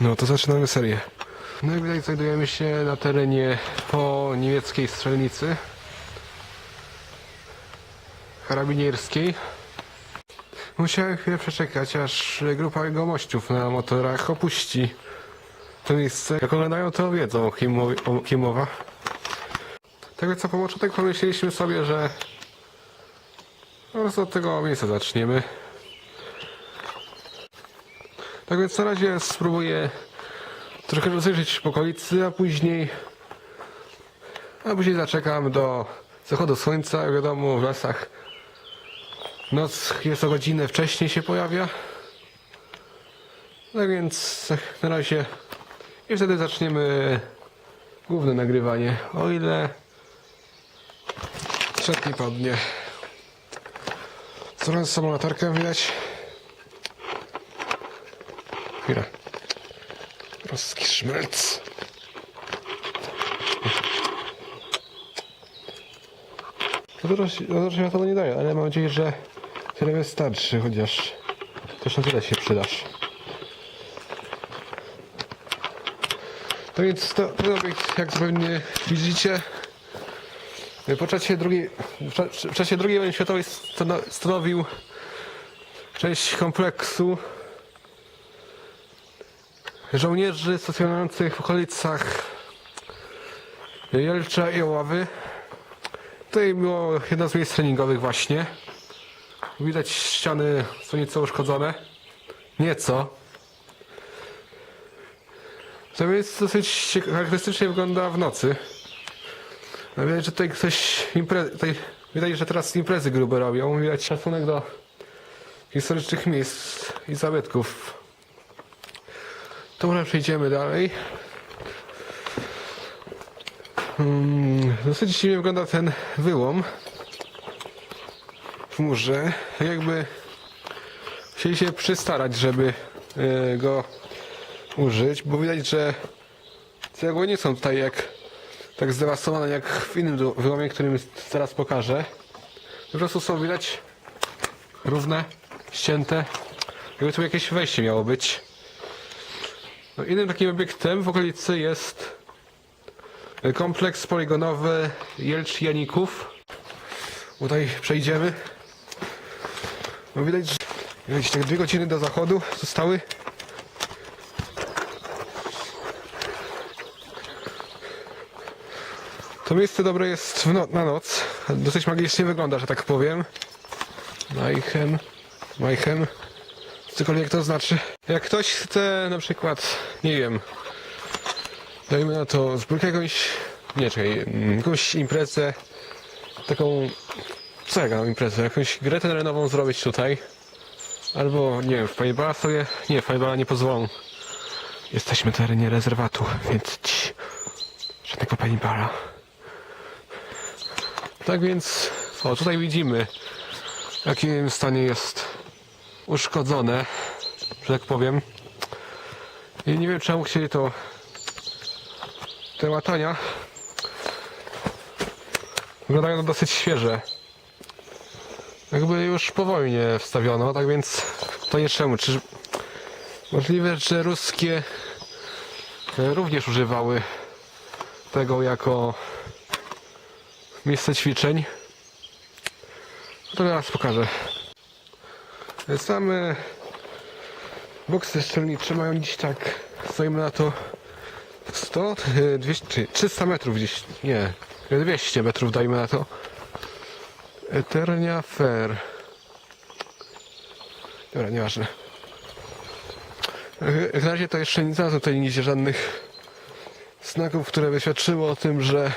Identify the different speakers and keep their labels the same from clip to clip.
Speaker 1: No to zaczynamy serię. No i widać znajdujemy się na terenie po niemieckiej strzelnicy karabinierskiej. Musiałem chwilę przeczekać, aż grupa gomościów na motorach opuści to miejsce. Jak oglądają, to wiedzą, kim, o kim mowa. Tak więc na początek pomyśleliśmy sobie, że po prostu od tego miejsca zaczniemy. Tak więc na razie spróbuję trochę rozejrzeć w okolicy, a później a później zaczekam do zachodu słońca. Wiadomo, w lasach noc jest o godzinę wcześniej się pojawia. Tak więc na razie i wtedy zaczniemy główne nagrywanie. O ile świat nie padnie. Coraz samą latarkę widać. Chwila. Ruski szmelc. To dużo, dużo światła nie daje, ale mam nadzieję, że tyle wystarczy, chociaż też na tyle się przydasz. To więc to, ten obiekt, jak pewnie widzicie, po czasie drugiej, w cza- w czasie II wojny światowej stano- stanowił część kompleksu żołnierzy stacjonujących w okolicach Jelcza i Oławy. Tutaj było jedno z miejsc treningowych właśnie. Widać ściany są nieco uszkodzone. Nieco. To miejsce dosyć charakterystycznie wygląda w nocy. No widać, że tutaj ktoś imprez... tutaj widać, że teraz imprezy grube robią. Widać szacunek do historycznych miejsc i zabytków. Może przejdziemy dalej. Hmm, dosyć dziwnie wygląda ten wyłom w murze. Jakby chcieli się przystarać, żeby e, go użyć, bo widać, że cegły nie są tutaj jak tak zdewastowane jak w innym wyłomie, którym zaraz pokażę. Po prostu są widać równe, ścięte. Jakby tu jakieś wejście miało być. No, innym takim obiektem w okolicy jest kompleks poligonowy Jelcz Janików. Tutaj przejdziemy. No widać, że jakieś tak dwie godziny do zachodu zostały. To miejsce dobre jest no na noc. Dosyć magicznie wygląda, że tak powiem. Majchem, Majchem. Cokolwiek to znaczy. Jak ktoś chce na przykład, nie wiem, dajmy na to zbiórkę jakąś, nie czekaj, mm, jakąś imprezę, taką, co ja mam imprezę, jakąś grę terenową zrobić tutaj. Albo, nie wiem, w Paintballa sobie, nie, Paintballa nie pozwolą. Jesteśmy w terenie rezerwatu, więc ci, żadnego Paintballa. Tak więc, o tutaj widzimy, w jakim stanie jest uszkodzone, że tak powiem. I nie wiem czemu chcieli to te łatania. Wyglądają dosyć świeże. Jakby już po wojnie wstawiono, tak więc to nie czemu. Czy możliwe, że ruskie e, również używały tego jako miejsce ćwiczeń? To teraz pokażę. Same boksy strzelnicze mają dziś tak, stoimy na to 100, e, 200, 300 metrów gdzieś, nie, 200 metrów dajmy na to. Eternia Fair. Dobra, nieważne. E, W razie to jeszcze nie znalazłem tutaj nigdzie żadnych znaków, które by o tym, że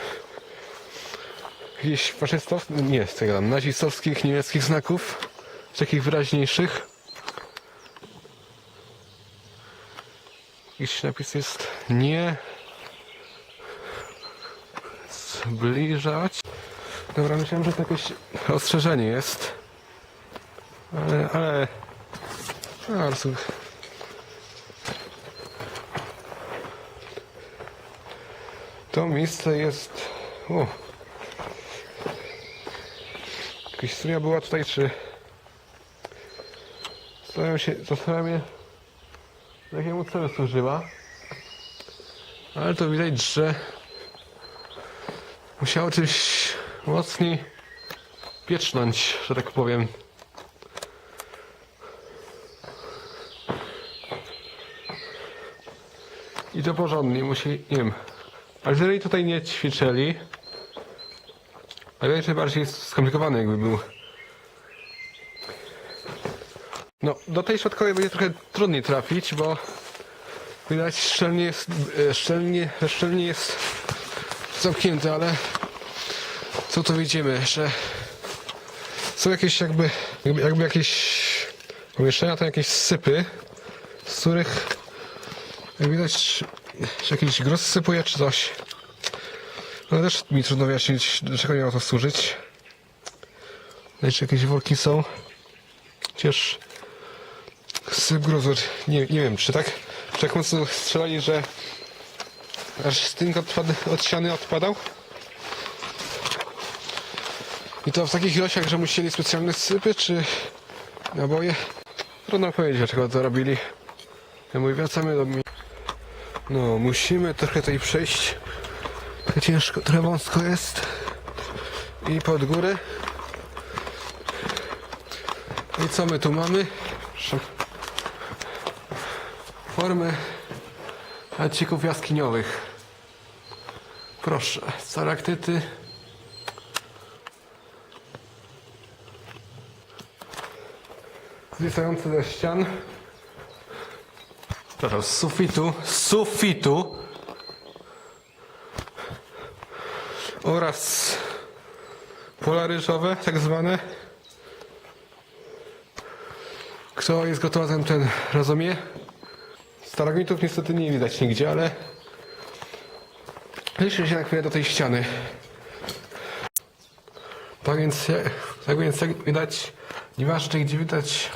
Speaker 1: jakichś faszystowskich, nie, z tego tam, nazistowskich, niemieckich znaków, takich wyraźniejszych. Jakiś napis jest nie zbliżać. Dobra, myślałem, że to jakieś ostrzeżenie jest. Ale, ale... Prostu... To miejsce jest... O. Jakaś studnia była tutaj, czy... Zastanawiam się, zastanawiam się, do jakiemu celu służyła. Ale to widać, że musiało czymś mocniej piecznąć, że tak powiem. I to porządnie, musi, nie wiem. Ale jeżeli tutaj nie ćwiczyli, ale jeszcze bardziej skomplikowany jakby był. No, do tej środkowej będzie trochę trudniej trafić, bo widać szczelnie jest, e, szczelnie, szczelnie jest zamknięte, ale co tu widzimy, że są jakieś jakby, jakby, jakby jakieś pomieszczenia, to jakieś sypy, z których widać, że jakiś gros sypuje czy coś. No też mi trudno wyjaśnić, do czego miało to służyć. Jeszcze jakieś worki są. Chociaż gruzu, nie, nie wiem, czy tak, czy tak mocno strzelali, że aż stynk odpad, od ściany odpadał? I to w takich ilościach, że musieli specjalne sypy, czy naboje? Trudno powiedzieć, dlaczego to robili. Ja mówię, wracamy do mnie. No, musimy trochę tutaj przejść. Trochę ciężko, trochę wąsko jest. I pod górę. I co my tu mamy? Formy hacików jaskiniowych. Proszę, staraktyty. Zwisające ze ścian. Przepraszam, z sufitu, z sufitu oraz pola ryżowe, tak zwane. Kto jest gotowy, ten rozumie. Stalagmitów niestety nie widać nigdzie, ale liczę się na chwilę do tej ściany. Tak więc, tak więc jak widać, nieważne gdzie widać,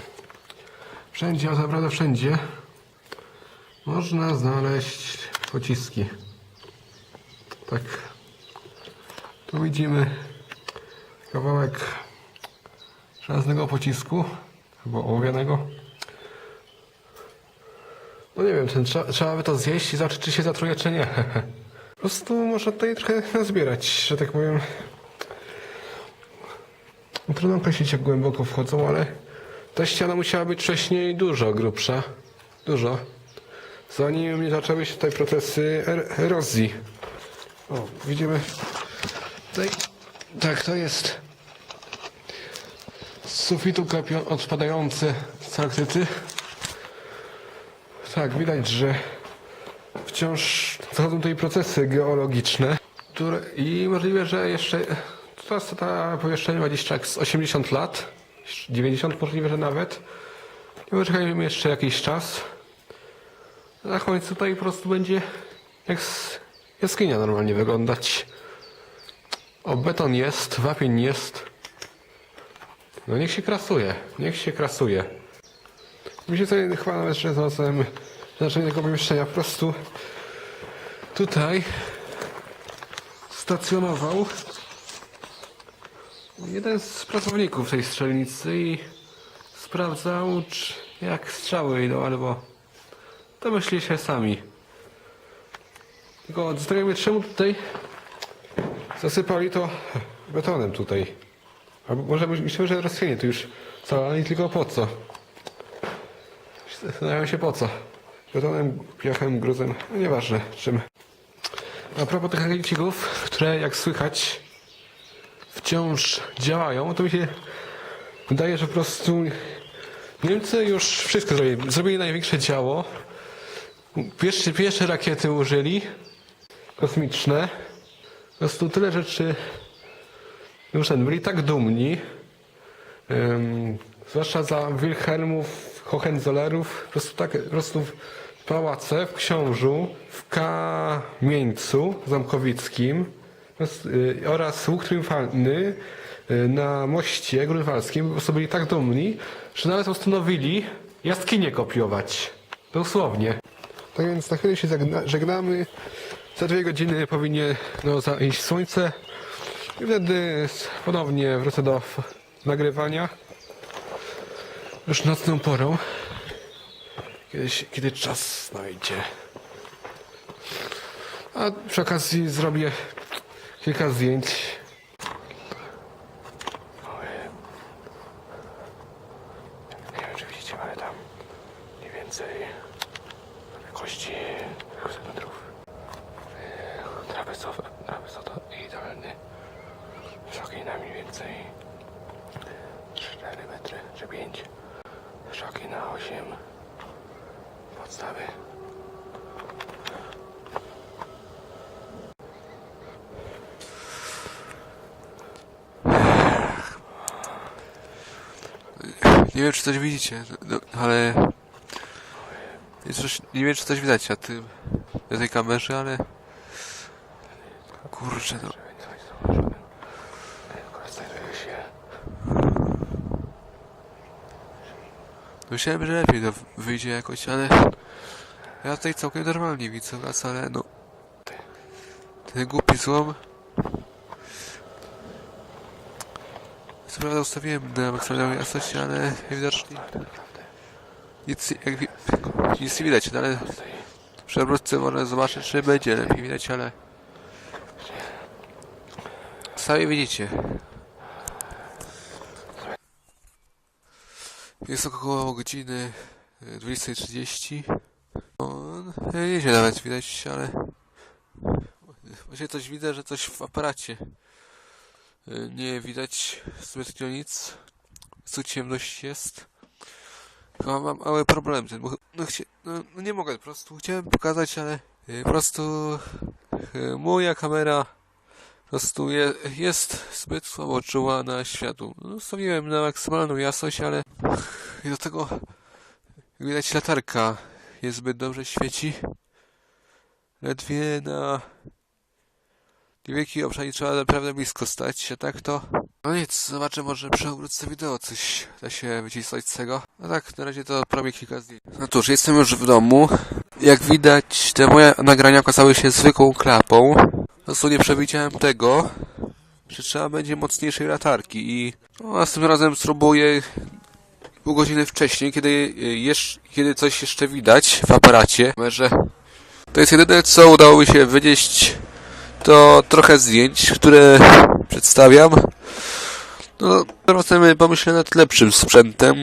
Speaker 1: wszędzie, a naprawdę wszędzie, można znaleźć pociski. Tak. Tu widzimy kawałek żelaznego pocisku, albo ołowianego. No nie wiem, ten, trzeba, by to zjeść i zobaczyć, czy się zatruje, czy nie. Po prostu można tutaj trochę nazbierać, że tak powiem. Trudno określić, jak głęboko wchodzą, ale ta ściana musiała być wcześniej dużo grubsza. Dużo. Zanim nie zaczęły się tutaj procesy er- erozji. O, widzimy tutaj, tak, to jest z sufitu odpadające stalaktyty. Tak, widać, że wciąż zachodzą tutaj procesy geologiczne, które i możliwe, że jeszcze jest ta pomieszczenie ma gdzieś tak z 80 lat, 90 możliwe, że nawet. I poczekajmy jeszcze jakiś czas. Na końcu tutaj po prostu będzie jak s- jaskinia normalnie wyglądać. O, beton jest, wapień jest. No niech się krasuje, niech się krasuje. Mi się tutaj chyba nawet że znalazłem znaczenie tego pomieszczenia. Po prostu tutaj stacjonował jeden z pracowników tej strzelnicy i sprawdzał, czy jak strzały idą, albo to myślicie sami. Tylko zastanawiamy, czemu tutaj zasypali to betonem tutaj. Albo może myślę, że rozchwianie to już całe, ale nie tylko po co. Zastanawiam się po co. Betonem, piachem, gruzem, no nieważne czym. A propos tych angielcików, które jak słychać wciąż działają, to mi się wydaje, że po prostu Niemcy już wszystko zrobili. Zrobili największe działo. Pierwsze, pierwsze rakiety użyli kosmiczne. Po prostu tyle rzeczy już byli tak dumni. Ym, zwłaszcza za Wilhelmów, Hohenzollerów, po prostu tak, po prostu w pałace, w Książu, w Kamieńcu Zamkowickim prostu, y, oraz łuk triumfalny y, na moście grunwaldzkim po prostu byli tak dumni, że nawet postanowili jaskinie kopiować. Dosłownie. Tak więc na chwilę się żegnamy. Za dwie godziny powinien no, zajść słońce. I wtedy ponownie wrócę do nagrywania. Już nocną porą. Kiedyś, kiedy czas znajdzie. A przy okazji zrobię kilka zdjęć. Nie wiem, ale tam mniej więcej wielkości metrów. Trapezowe, trapezoto idealny. Wysoki na mniej więcej 4 metry, czy 5. Szeroki na 8 podstawy.
Speaker 2: Nie wiem, czy coś widzicie, no, ale... Coś, nie wiem, czy coś widać na tym... na tej kamerze, ale... Kurczę, no...
Speaker 1: Żeby coś zauważyłem. Tylko znajduję się
Speaker 2: Myślałem, że lepiej to wyjdzie jakoś, ale... Ja tutaj całkiem normalnie widzę was, ale no... Ten głupi złom... Co prawda ustawiłem na maksymalną jasność, ale widocznie nic, jak, nic nie widać, no ale w przewrótce można zobaczyć, czy będzie lepiej widać, ale... Sami widzicie. Jest około godziny e, 20.30. No, e, nieźle nawet widać, ale... Właśnie coś widzę, że coś w aparacie. E, Nie widać zbytnio nic. Tu ciemność jest. Chyba mam mały problem ten, no, chcie, no, no nie mogę, po prostu chciałem pokazać, ale po prostu moja kamera prostu je, jest zbyt słabo czuła na światło. No, stawiłem na maksymalną jasność, ale i do tego widać latarka jest zbyt dobrze świeci. Ledwie na niewielki obszar trzeba naprawdę blisko stać, a tak to... No nic, zobaczę może przy obróbce wideo coś da się wycisnąć z tego. No tak, na razie to robię kilka zdjęć. No cóż, jestem już w domu. Jak widać, te moje nagrania okazały się zwykłą klapą. Po prostu nie przewidziałem tego, że trzeba będzie mocniejszej latarki i no, następnym razem spróbuję pół godziny wcześniej, kiedy, jeszcze, kiedy coś jeszcze widać w aparacie. Że to jest jedyne, co udało mi się wynieść, to trochę zdjęć, które przedstawiam. No, potem pomyślę nad lepszym sprzętem.